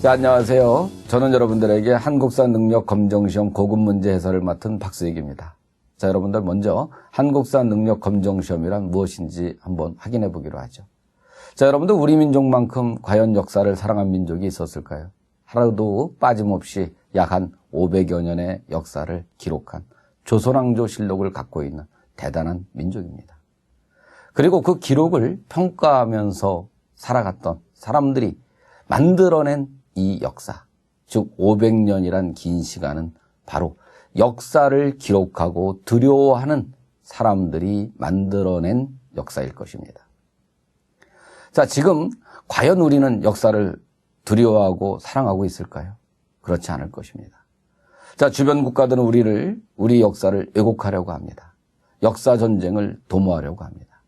자, 안녕하세요. 저는 여러분들에게 한국사 능력 검정시험 고급 문제 해설을 맡은 박수익입니다. 자, 여러분들 먼저 한국사 능력 검정시험이란 무엇인지 한번 확인해 보기로 하죠. 자, 여러분들 우리 민족만큼 과연 역사를 사랑한 민족이 있었을까요? 하루도 빠짐없이 약 한 500여 년의 역사를 기록한 조선왕조 실록을 갖고 있는 대단한 민족입니다. 그리고 그 기록을 평가하면서 살아갔던 사람들이 만들어낸 이 역사, 즉 500년이란 긴 시간은 바로 역사를 기록하고 두려워하는 사람들이 만들어낸 역사일 것입니다. 자, 지금 과연 우리는 역사를 두려워하고 사랑하고 있을까요? 그렇지 않을 것입니다. 자, 주변 국가들은 우리를, 우리 역사를 왜곡하려고 합니다. 역사 전쟁을 도모하려고 합니다.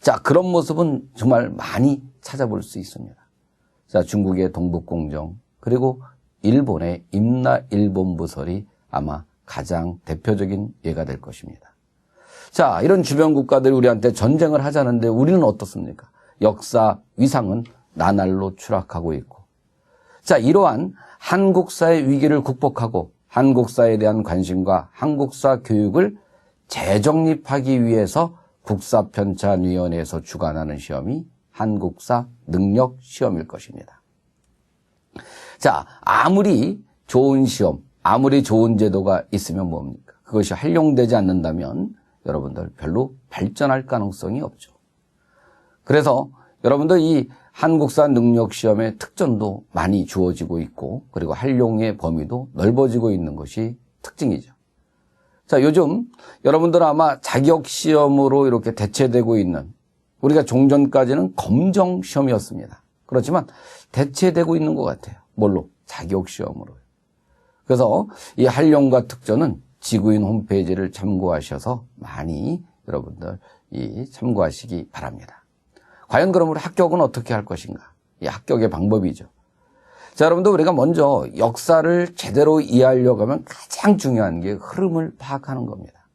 자, 그런 모습은 정말 많이 찾아볼 수 있습니다. 자, 중국의 동북공정, 그리고 일본의 임나 일본 부설이 아마 가장 대표적인 예가 될 것입니다. 자, 이런 주변 국가들이 우리한테 전쟁을 하자는데 우리는 어떻습니까? 역사 위상은 나날로 추락하고 있고. 자, 이러한 한국사의 위기를 극복하고 한국사에 대한 관심과 한국사 교육을 재정립하기 위해서 국사편찬위원회에서 주관하는 시험이 한국사 능력 시험일 것입니다. 자, 아무리 좋은 시험, 아무리 좋은 제도가 있으면 뭡니까? 그것이 활용되지 않는다면 여러분들 별로 발전할 가능성이 없죠. 그래서 여러분들 이 한국사 능력 시험의 특전도 많이 주어지고 있고 그리고 활용의 범위도 넓어지고 있는 것이 특징이죠. 자, 요즘 여러분들 아마 자격 시험으로 이렇게 대체되고 있는 우리가 종전까지는 검정 시험이었습니다. 그렇지만 대체되고 있는 것 같아요. 뭘로? 자격 시험으로. 그래서 이 활용과 특전은 지구인 홈페이지를 참고하셔서 많이 여러분들 이 참고하시기 바랍니다. 과연 우리 합격은 어떻게 할 것인가? 이 합격의 방법이죠. 자, 여러분들 우리가 먼저 역사를 제대로 이해하려고 하면 가장 중요한 게 흐름을 파악하는 겁니다.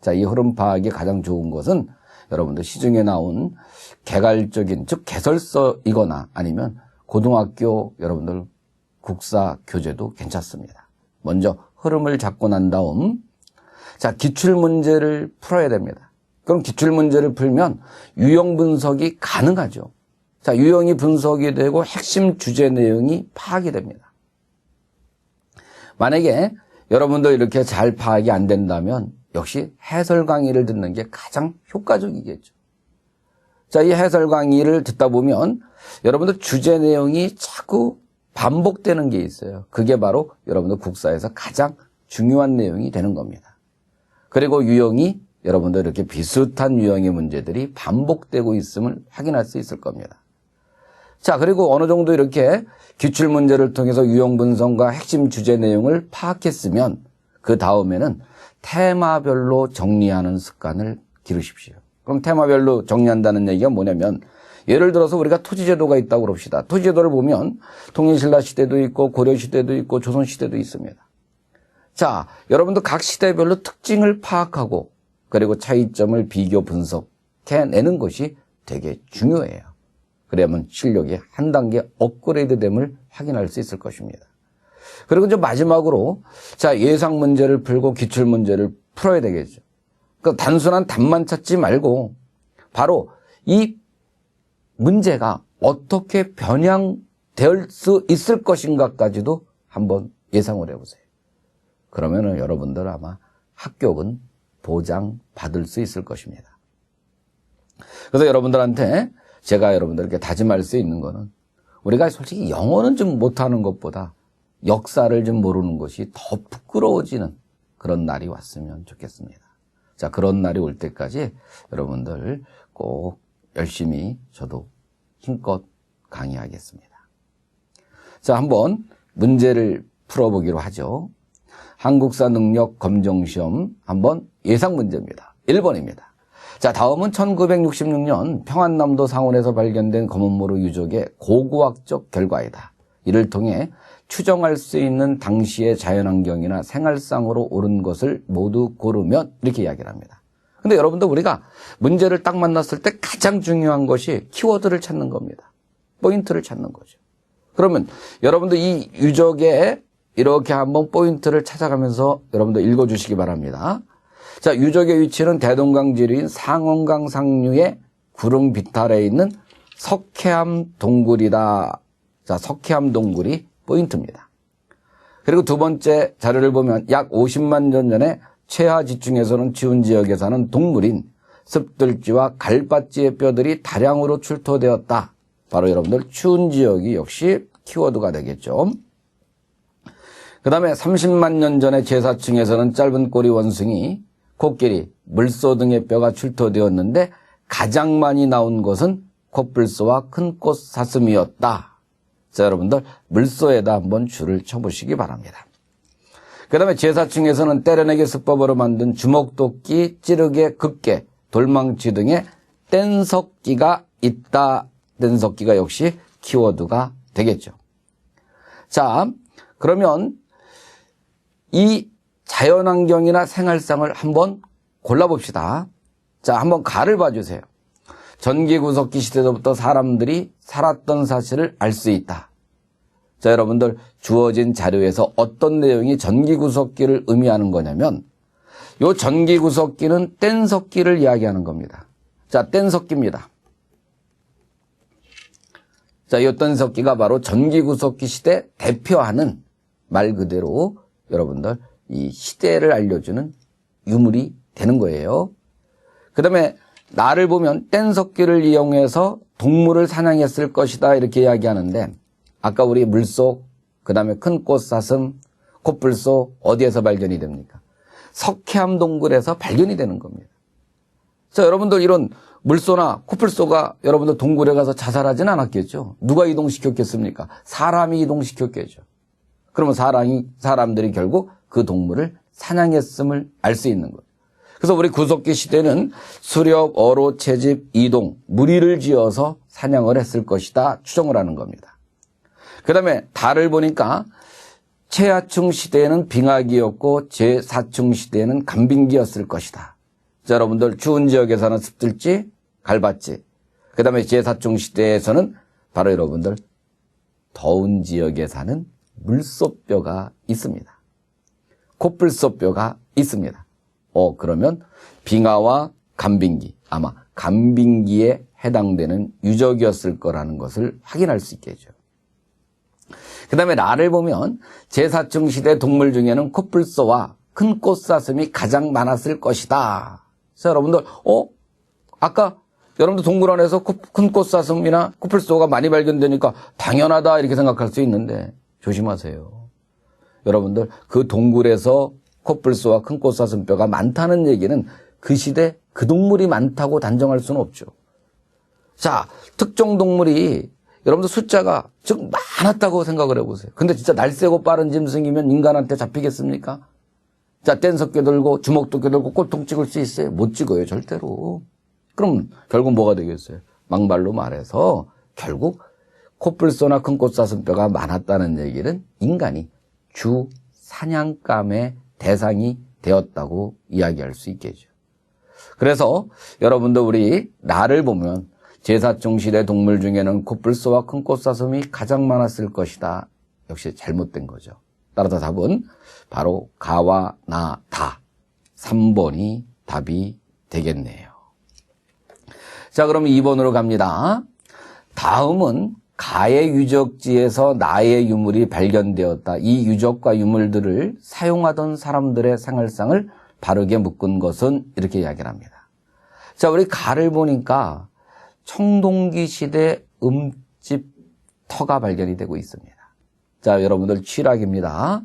자, 이 흐름 파악이 가장 좋은 것은 여러분들 시중에 나온 개괄적인, 즉 개설서이거나 아니면 고등학교 여러분들 국사 교재도 괜찮습니다. 먼저 흐름을 잡고 난 다음 자, 기출 문제를 풀어야 됩니다. 그럼 기출 문제를 풀면 유형 분석이 가능하죠. 자, 유형이 분석이 되고 핵심 주제 내용이 파악이 됩니다. 만약에 여러분도 이렇게 잘 파악이 안 된다면 역시 해설 강의를 듣는 게 가장 효과적이겠죠. 자, 이 해설 강의를 듣다 보면 여러분들 주제 내용이 자꾸 반복되는 게 있어요. 그게 바로 여러분들 국사에서 가장 중요한 내용이 되는 겁니다. 그리고 유형이 여러분들 이렇게 비슷한 유형의 문제들이 반복되고 있음을 확인할 수 있을 겁니다. 자, 그리고 어느 정도 이렇게 기출 문제를 통해서 유형 분석과 핵심 주제 내용을 파악했으면 그 다음에는 테마별로 정리하는 습관을 기르십시오. 그럼 테마별로 정리한다는 얘기가 뭐냐면 예를 들어서 우리가 토지제도가 있다고 그럽시다. 토지제도를 보면 통일신라 시대도 있고 고려시대도 있고 조선시대도 있습니다. 자, 여러분도 각 시대별로 특징을 파악하고 그리고 차이점을 비교 분석해내는 것이 되게 중요해요. 그러면 실력이 한 단계 업그레이드됨을 확인할 수 있을 것입니다. 그리고 이제 마지막으로 자 예상 문제를 풀고 기출 문제를 풀어야 되겠죠. 그 단순한 답만 찾지 말고 바로 이 문제가 어떻게 변형될 수 있을 것인가까지도 한번 예상을 해보세요. 그러면은 여러분들 아마 합격은 보장 받을 수 있을 것입니다. 그래서 여러분들한테 제가 여러분들에게 다짐할 수 있는 거는 우리가 솔직히 영어는 좀 못하는 것보다 역사를 좀 모르는 것이 더 부끄러워지는 그런 날이 왔으면 좋겠습니다. 자, 그런 날이 올 때까지 여러분들 꼭 열심히 저도 힘껏 강의하겠습니다. 자, 한번 문제를 풀어보기로 하죠. 한국사 능력 검정시험 한번 예상 문제입니다. 1번입니다. 자, 다음은 1966년 평안남도 상원에서 발견된 검은모루 유적의 고고학적 결과이다. 이를 통해 추정할 수 있는 당시의 자연환경이나 생활상으로 옳은 것을 모두 고르면 이렇게 이야기를 합니다. 근데 여러분들 우리가 문제를 딱 만났을 때 가장 중요한 것이 키워드를 찾는 겁니다. 포인트를 찾는 거죠. 그러면 여러분들 이 유적에 이렇게 한번 포인트를 찾아가면서 여러분들 읽어주시기 바랍니다. 자, 유적의 위치는 대동강 지류인 상원강 상류의 구릉 비탈에 있는 석회암 동굴이다. 자, 석회암 동굴이 포인트입니다. 그리고 두 번째 자료를 보면 약 50만 년 전에 최하 지층에서는 지운 지역에 사는 동물인 습들쥐와 갈바쥐의 뼈들이 다량으로 출토되었다. 바로 여러분들 추운 지역이 역시 키워드가 되겠죠. 그 다음에 30만 년 전에 제사층에서는 짧은 꼬리 원숭이, 코끼리, 물소 등의 뼈가 출토되었는데 가장 많이 나온 것은 코뿔소와 큰꽃 사슴이었다. 자, 여러분들 물소에다 한번 줄을 쳐보시기 바랍니다. 그 다음에 제사층에서는 때려내기 수법으로 만든 주먹도끼, 찌르개, 극개, 돌망치 등의 뗀석기가 있다. 뗀석기가 역시 키워드가 되겠죠. 자, 그러면 이 자연환경이나 생활상을 한번 골라봅시다. 자, 한번 가를 봐주세요. 전기구석기 시대부터 사람들이 살았던 사실을 알 수 있다. 자, 여러분들 주어진 자료에서 어떤 내용이 전기구석기를 의미하는 거냐면 요 전기구석기는 뗀석기를 이야기하는 겁니다. 자, 뗀석기입니다. 자, 이 뗀석기가 바로 전기구석기 시대 대표하는 말 그대로 여러분들 이 시대를 알려주는 유물이 되는 거예요. 그 다음에 나를 보면 뗀석기를 이용해서 동물을 사냥했을 것이다 이렇게 이야기하는데 아까 우리 물속 그 다음에 큰 꽃사슴 코뿔소 어디에서 발견이 됩니까? 석회암 동굴에서 발견이 되는 겁니다. 자 여러분들 이런 물소나 코뿔소가 여러분들 동굴에 가서 자살하진 않았겠죠. 누가 이동시켰겠습니까? 사람이 이동시켰겠죠. 그러면 사람이 사람들이 결국 그 동물을 사냥했음을 알 수 있는 거예요. 그래서 우리 구석기 시대는 수렵, 어로, 채집, 이동, 무리를 지어서 사냥을 했을 것이다 추정을 하는 겁니다. 그 다음에 달을 보니까 최하층 시대에는 빙하기였고 제4층 시대에는 간빙기였을 것이다. 자, 여러분들 추운 지역에 사는 습들지, 갈밭지. 그 다음에 제4층 시대에서는 바로 여러분들 더운 지역에 사는 물소뼈가 있습니다. 코뿔소뼈가 있습니다. 어, 그러면 빙하와 간빙기, 아마 간빙기에 해당되는 유적이었을 거라는 것을 확인할 수 있겠죠. 그 다음에 나를 보면 제4층 시대 동물 중에는 코뿔소와 큰 꽃사슴이 가장 많았을 것이다. 자, 여러분들, 어? 아까 여러분들 동물원에서 큰 꽃사슴이나 코뿔소가 많이 발견되니까 당연하다 이렇게 생각할 수 있는데 조심하세요. 여러분들 그 동굴에서 코뿔소와 큰 꽃사슴뼈가 많다는 얘기는 그 시대 그 동물이 많다고 단정할 수는 없죠. 자, 특정 동물이 여러분들 숫자가 즉 많았다고 생각을 해보세요. 근데 진짜 날쌔고 빠른 짐승이면 인간한테 잡히겠습니까? 자, 뗀석개 들고 주먹도끼 들고 꼴통 찍을 수 있어요? 못 찍어요, 절대로. 그럼 결국 뭐가 되겠어요? 막말로 말해서 결국 코뿔소나 큰 꽃사슴뼈가 많았다는 얘기는 인간이 주 사냥감의 대상이 되었다고 이야기할 수 있겠죠. 그래서 여러분도 우리 나를 보면 시대 동물 중에는 코뿔소와 큰 꽃사슴이 가장 많았을 것이다. 역시 잘못된 거죠. 따라서 답은 바로 가와 나, 다. 3번이 답이 되겠네요. 자, 그럼 2번으로 갑니다. 다음은 가의 유적지에서 나의 유물이 발견되었다. 이 유적과 유물들을 사용하던 사람들의 생활상을 바르게 묶은 것은 이렇게 이야기를 합니다. 자, 우리 가를 보니까 청동기 시대 음집 터가 발견이 되고 있습니다. 자, 여러분들 취락입니다.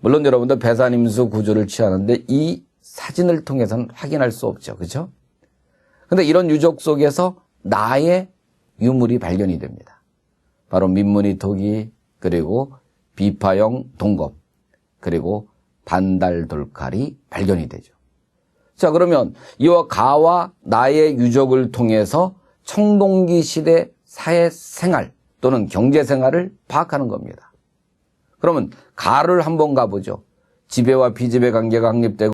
물론 여러분들 배산임수 구조를 취하는데 이 사진을 통해서는 확인할 수 없죠. 그죠? 근데 이런 유적 속에서 나의 유물이 발견이 됩니다. 바로 민무늬 토기, 그리고 비파형 동겁, 그리고 반달 돌칼이 발견이 되죠. 자, 그러면 이와 가와 나의 유적을 통해서 청동기 시대 사회 생활 또는 경제 생활을 파악하는 겁니다. 그러면 가를 한번 가보죠. 지배와 비지배 관계가 확립되고